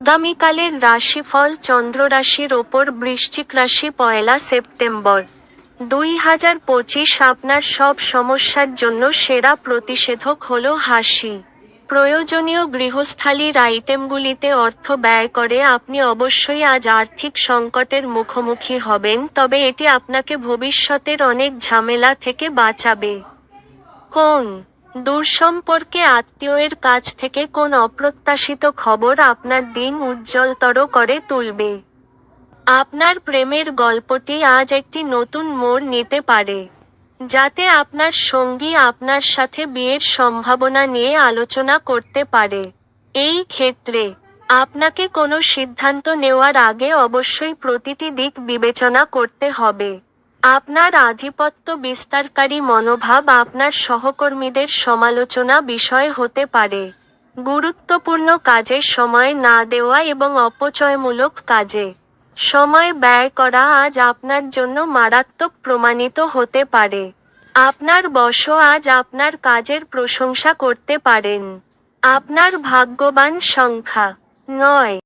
আগামীকালের রাশিফল চন্দ্র রাশির ওপর বৃশ্চিক রাশি পয়লা সেপ্টেম্বর। দুই হাজার পঁচিশ আপনার সব সমস্যার জন্য সেরা প্রতিষেধক হল হাসি। প্রয়োজনীয় গৃহস্থালির আইটেমগুলিতে অর্থ ব্যয় করে আপনি অবশ্যই আজ আর্থিক সংকটের মুখোমুখি হবেন, তবে এটি আপনাকে ভবিষ্যতের অনেক ঝামেলা থেকে বাঁচাবে। কোন দূরসম্পর্কে আত্মীয়ের কাছ থেকে কোন অপ্রত্যাশিত খবর আপনার দিন উজ্জ্বলতর করে তুলবে। আপনার প্রেমের গল্পটি আজ একটি নতুন মোড় নিতে পারে, যাতে আপনার সঙ্গী আপনার সাথে বিয়ের সম্ভাবনা নিয়ে আলোচনা করতে পারে। এই ক্ষেত্রে আপনাকে কোনো সিদ্ধান্ত নেওয়ার আগে অবশ্যই প্রতিটি দিক বিবেচনা করতে হবে। আপনার আধিপত্য বিস্তারকারী মনোভাব, আপনার সহকর্মীদের সমালোচনা বিষয় হতে পারে। গুরুত্বপূর্ণ কাজে সময় না দেওয়া এবং অপচয়মূলক কাজে সময় ব্যয় করা আজ আপনার জন্য মারাত্মক প্রমাণিত হতে পারে। আপনার বশ আজ আপনার কাজের প্রশংসা করতে পারেন। আপনার ভাগ্যবান সংখ্যা। নয়।